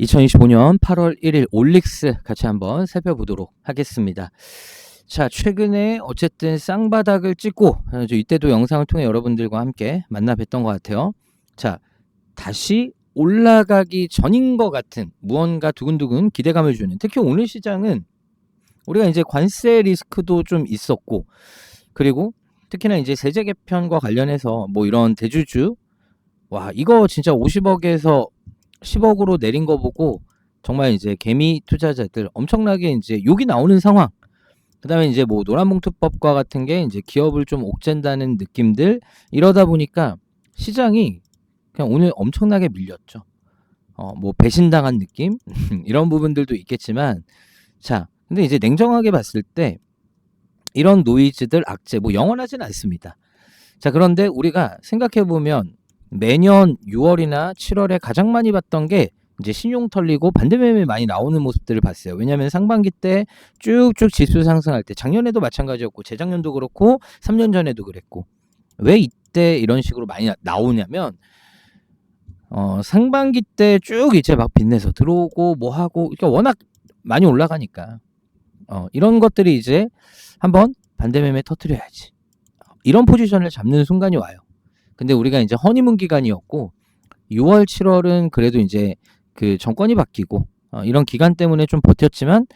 2025년 8월 1일 올릭스 같이 한번 살펴보도록 하겠습니다. 자, 최근에 어쨌든 쌍바닥을 찍고 어, 저 이때도 영상을 통해 여러분들과 함께 만나 뵀던 것 같아요. 자, 다시 올라가기 전인 것 같은 무언가 두근두근 기대감을 주는 특히 오늘 시장은 우리가 이제 관세 리스크도 좀 있었고 그리고 특히나 이제 세제 개편과 관련해서 뭐 이런 대주주 와 이거 진짜 50억에서 10억으로 내린 거 보고 정말 이제 개미 투자자들 엄청나게 이제 욕이 나오는 상황. 그다음에 이제 뭐 노란봉투법과 같은 게 이제 기업을 좀 옥죄다는 느낌들 이러다 보니까 시장이 그냥 오늘 엄청나게 밀렸죠. 어, 뭐 배신당한 느낌 이런 부분들도 있겠지만 자, 근데 이제 냉정하게 봤을 때 이런 노이즈들 악재 뭐 영원하진 않습니다. 자, 그런데 우리가 생각해 보면 매년 6월이나 7월에 가장 많이 봤던 게 이제 신용 털리고 반대매매 많이 나오는 모습들을 봤어요. 왜냐하면 상반기 때 쭉쭉 지수 상승할 때 작년에도 마찬가지였고 재작년도 그렇고 3년 전에도 그랬고 왜 이때 이런 식으로 많이 나- 나오냐면 어, 상반기 때 쭉 이제 막 빚내서 들어오고 뭐 하고 그러니까 워낙 많이 올라가니까 어, 이런 것들이 이제 한번 반대매매 터트려야지 이런 포지션을 잡는 순간이 와요. 근데 우리가 이제 허니문 기간이었고 6월, 7월은 그래도 이제 그 정권이 바뀌고 어, 이런 기간 때문에 좀 버텼지만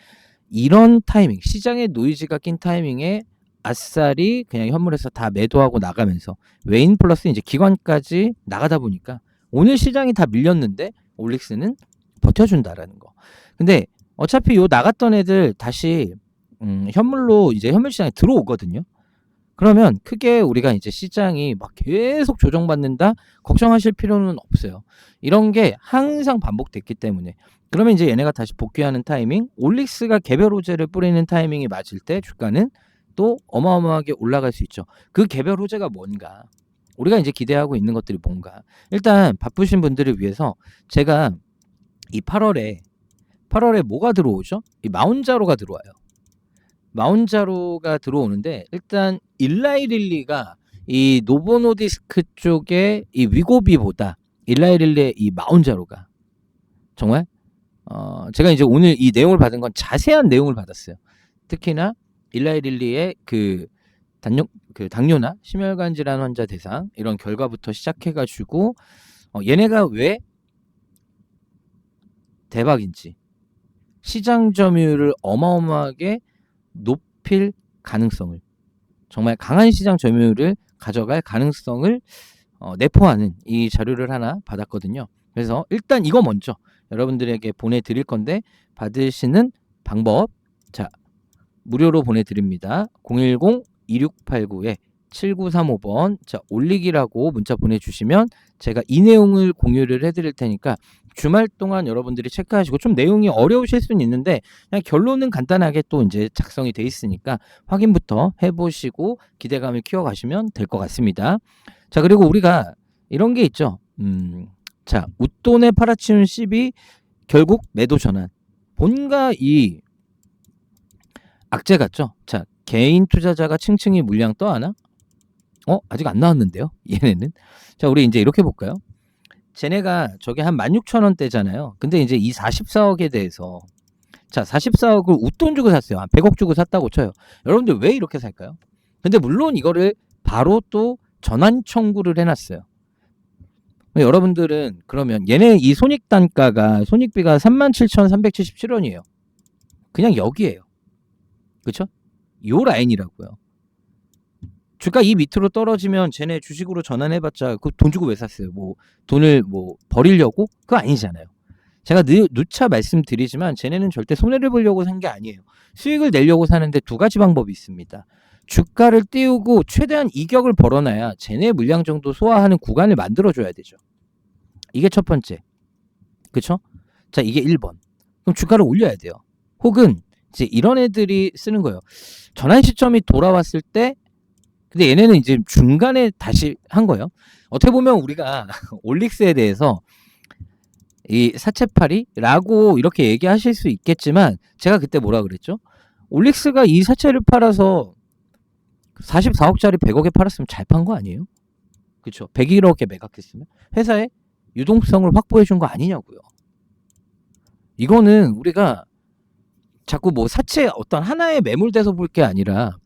이런 타이밍, 시장에 노이즈가 낀 타이밍에 아싸리 그냥 현물에서 다 매도하고 나가면서 외인 플러스 이제 기관까지 나가다 보니까 오늘 시장이 다 밀렸는데 올릭스는 버텨준다라는 거. 근데 어차피 요 나갔던 애들 다시 음, 현물로 이제 현물 시장에 들어오거든요. 그러면 크게 우리가 이제 시장이 막 계속 조정받는다 걱정하실 필요는 없어요. 이런 게 항상 반복됐기 때문에 그러면 이제 얘네가 다시 복귀하는 타이밍, 올릭스가 개별 호재를 뿌리는 타이밍이 맞을 때 주가는 또 어마어마하게 올라갈 수 있죠. 그 개별 호재가 뭔가? 우리가 이제 기대하고 있는 것들이 뭔가? 일단 바쁘신 분들을 위해서 제가 이 8월에 8월에 뭐가 들어오죠? 이 마운자로가 들어와요. 마운자로가 들어오는데 일단 일라이 릴리가 이 노보노디스크 쪽에 이 위고비보다 일라이 릴리의 이 마운자로가 정말 어 제가 이제 오늘 이 내용을 받은 건 자세한 내용을 받았어요. 특히나 일라이 릴리의 그 당뇨 그 당뇨나 심혈관 질환 환자 대상 이런 결과부터 시작해 가지고 어 얘네가 왜 대박인지 시장 점유율을 어마어마하게 높일 가능성을 정말 강한 시장 점유율을 가져갈 가능성을 어, 내포하는 이 자료를 하나 받았거든요. 그래서 일단 이거 먼저 여러분들에게 보내드릴 건데 받으시는 방법 자 무료로 보내드립니다. 010-2689에 7935번 자 올리기라고 문자 보내주시면 제가 이 내용을 공유를 해드릴 테니까 주말 동안 여러분들이 체크하시고 좀 내용이 어려우실 수는 있는데 그냥 결론은 간단하게 또 이제 작성이 돼 있으니까 확인부터 해보시고 기대감을 키워가시면 될 것 같습니다. 자 그리고 우리가 이런 게 있죠. 음, 자 웃돈에 팔아치운 씹이 결국 매도 전환. 뭔가 이 악재 같죠. 자 개인 투자자가 층층이 물량 떠하나? 어 아직 안 나왔는데요. 얘네는. 자 우리 이제 이렇게 볼까요? 쟤네가 저게 한 16,000원대잖아요. 근데 이제 이 44억에 대해서 자, 44억을 웃돈 주고 샀어요. 한 100억 주고 샀다고 쳐요. 여러분들 왜 이렇게 살까요? 근데 물론 이거를 바로 또 전환 청구를 해놨어요. 여러분들은 그러면 얘네 이 손익 단가가 손익비가 37,377원이에요. 그냥 여기에요. 그쵸? 요 라인이라고요. 주가 이 밑으로 떨어지면 쟤네 주식으로 전환해봤자 그 돈 주고 왜 샀어요? 뭐 돈을 뭐 버리려고? 그거 아니잖아요. 제가 느, 누차 말씀드리지만 쟤네는 절대 손해를 보려고 산 게 아니에요. 수익을 내려고 사는데 두 가지 방법이 있습니다. 주가를 띄우고 최대한 이격을 벌어놔야 쟤네 물량 정도 소화하는 구간을 만들어줘야 되죠. 이게 첫 번째. 그쵸? 자, 이게 1번. 그럼 주가를 올려야 돼요. 혹은 이제 이런 애들이 쓰는 거예요. 전환 시점이 돌아왔을 때 근데 얘네는 이제 중간에 다시 한 거예요. 어떻게 보면 우리가 올릭스에 대해서 이 사채팔이라고 이렇게 얘기하실 수 있겠지만 제가 그때 뭐라 그랬죠? 올릭스가 이 사채를 팔아서 44억짜리 100억에 팔았으면 잘 판 거 아니에요? 그렇죠. 101억에 매각했으면 회사에 유동성을 확보해 준 거 아니냐고요. 이거는 우리가 자꾸 뭐 사채 어떤 하나에 매몰돼서 볼 게 아니라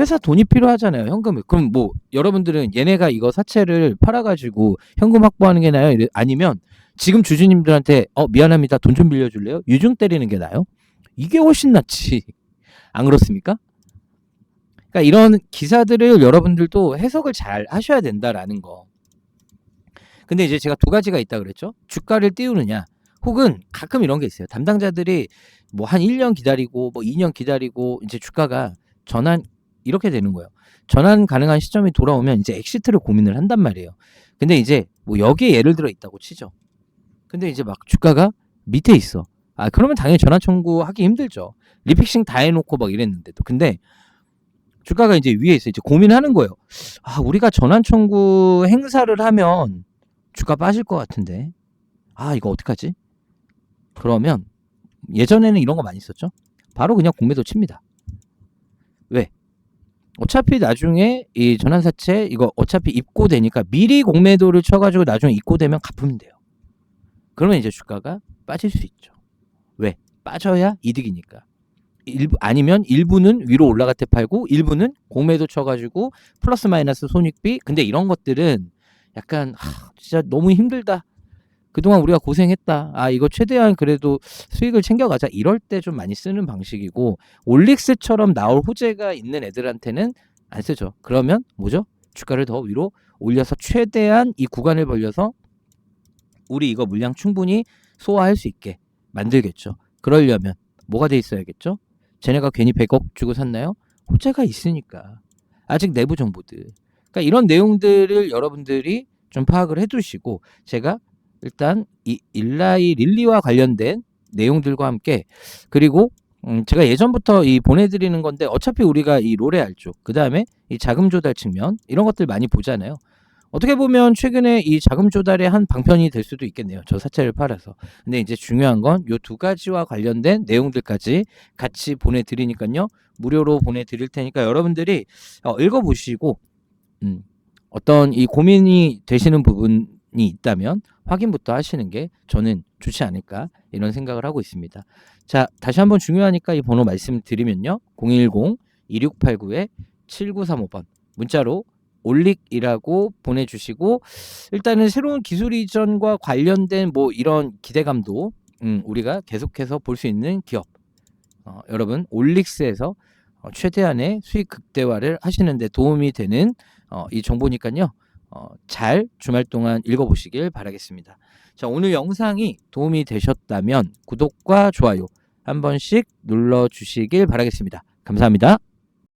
회사 돈이 필요하잖아요. 현금을. 그럼 뭐 여러분들은 얘네가 이거 사채를 팔아가지고 현금 확보하는 게 나아요? 아니면 지금 주주님들한테 어 미안합니다. 돈 좀 빌려줄래요? 유증 때리는 게 나아요? 이게 훨씬 낫지. 안 그렇습니까? 그러니까 이런 기사들을 여러분들도 해석을 잘 하셔야 된다라는 거. 근데 이제 제가 두 가지가 있다 그랬죠. 주가를 띄우느냐, 혹은 가끔 이런 게 있어요. 담당자들이 뭐 한 1년 기다리고 뭐 2년 기다리고 이제 주가가 전환 이렇게 되는 거예요. 전환 가능한 시점이 돌아오면 이제 엑시트를 고민을 한단 말이에요. 근데 이제 뭐 여기에 예를 들어 있다고 치죠. 근데 이제 막 주가가 밑에 있어. 아, 그러면 당연히 전환 청구하기 힘들죠. 리픽싱 다 해놓고 막 이랬는데도. 근데 주가가 이제 위에 있어. 이제 고민하는 거예요. 아, 우리가 전환 청구 행사를 하면 주가 빠질 것 같은데. 아, 이거 어떡하지? 그러면 예전에는 이런 거 많이 썼죠. 바로 그냥 공매도 칩니다. 왜? 어차피 나중에 이 전환사채 이거 어차피 입고되니까 미리 공매도를 쳐가지고 나중에 입고되면 갚으면 돼요. 그러면 이제 주가가 빠질 수 있죠. 왜? 빠져야 이득이니까. 일부 아니면 일부는 위로 올라갈 때 팔고 일부는 공매도 쳐가지고 플러스 마이너스 손익비. 근데 이런 것들은 약간 하, 진짜 너무 힘들다. 그동안 우리가 고생했다. 아 이거 최대한 그래도 수익을 챙겨가자. 이럴 때 좀 많이 쓰는 방식이고 올릭스처럼 나올 호재가 있는 애들한테는 안 쓰죠. 그러면 뭐죠? 주가를 더 위로 올려서 최대한 이 구간을 벌려서 우리 이거 물량 충분히 소화할 수 있게 만들겠죠. 그러려면 뭐가 돼 있어야겠죠? 쟤네가 괜히 100억 주고 샀나요? 호재가 있으니까. 아직 내부 정보들. 그러니까 이런 내용들을 여러분들이 좀 파악을 해두시고 제가 일단 이 일라이 릴리와 관련된 내용들과 함께 그리고 음, 제가 예전부터 이 보내드리는 건데 어차피 우리가 이 로레알 쪽, 그 다음에 이 자금 조달 측면 이런 것들 많이 보잖아요. 어떻게 보면 최근에 이 자금 조달의 한 방편이 될 수도 있겠네요. 저 사채를 팔아서. 근데 이제 중요한 건 요 두 가지와 관련된 내용들까지 같이 보내드리니까요. 무료로 보내드릴 테니까 여러분들이 어, 읽어보시고 음, 어떤 이 고민이 되시는 부분이 있다면 확인부터 하시는 게 저는 좋지 않을까 이런 생각을 하고 있습니다. 자, 다시 한번 중요하니까 이 번호 말씀드리면요. 010-2689-7935번 문자로 올릭이라고 보내주시고 일단은 새로운 기술 이전과 관련된 뭐 이런 기대감도 음, 우리가 계속해서 볼 수 있는 기업 어, 여러분 올릭스에서 어, 최대한의 수익 극대화를 하시는데 도움이 되는 어, 이 정보니까요. 어, 잘 주말 동안 읽어보시길 바라겠습니다. 자, 오늘 영상이 도움이 되셨다면 구독과 좋아요 한 번씩 눌러주시길 바라겠습니다. 감사합니다.